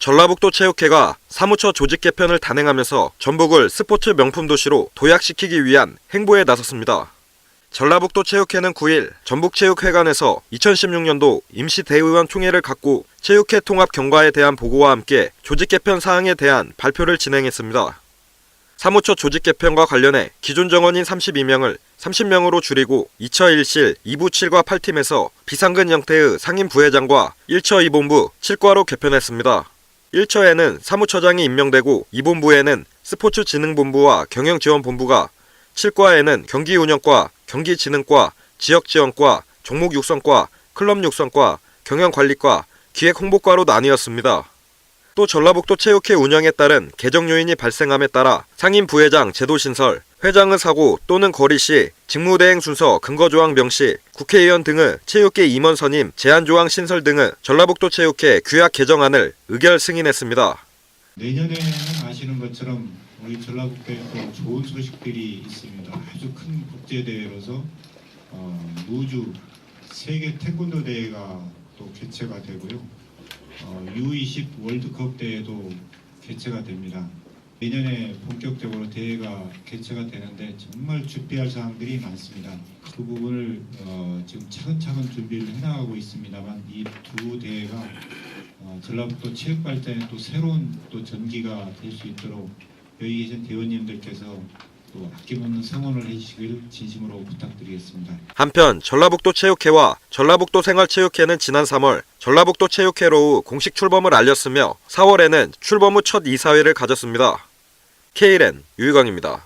전라북도 체육회가 사무처 조직 개편을 단행하면서 전북을 스포츠 명품 도시로 도약시키기 위한 행보에 나섰습니다. 전라북도 체육회는 9일 전북체육회관에서 2016년도 임시 대의원 총회를 갖고 체육회 통합 경과에 대한 보고와 함께 조직 개편 사항에 대한 발표를 진행했습니다. 사무처 조직 개편과 관련해 기존 정원인 32명을 30명으로 줄이고 2처 1실 2부 7과 8팀에서 비상근 형태의 상임 부회장과 1처 2본부 7과로 개편했습니다. 1처에는 사무처장이 임명되고 2본부에는 스포츠진흥본부와 경영지원본부가 7과에는 경기운영과, 경기진흥과, 지역지원과, 종목육성과, 클럽육성과, 경영관리과, 기획홍보과로 나뉘었습니다. 또 전라북도 체육회 운영에 따른 개정 요인이 발생함에 따라 상임 부회장 제도 신설, 회장의 사고 또는 거리 시 직무대행 순서 근거조항 명시, 국회의원 등의 체육계 임원 선임, 제한조항 신설 등의 전라북도 체육회 규약 개정안을 의결 승인했습니다. 내년에는 아시는 것처럼 우리 전라북도에 또 좋은 소식들이 있습니다. 아주 큰 국제 대회로서 어, 무주 세계 태권도 대회가 또 개최가 되고요. 어, U20 월드컵 대회도 개최가 됩니다. 내년에 본격적으로 대회가 개최가 되는데 정말 준비할 사항들이 많습니다. 그 부분을 어, 지금 차근차근 준비를 해나가고 있습니다만 이 두 대회가 어, 전라북도 체육 발전에 또 새로운 또 전기가 될 수 있도록 여기 계신 대원님들께서 또 아낌없는 성원을 해주시길 진심으로 부탁드리겠습니다. 한편 전라북도 체육회와 전라북도 생활체육회는 지난 3월 전라북도 체육회로 공식 출범을 알렸으며 4월에는 출범 후 첫 이사회를 가졌습니다. KLN 유희광입니다.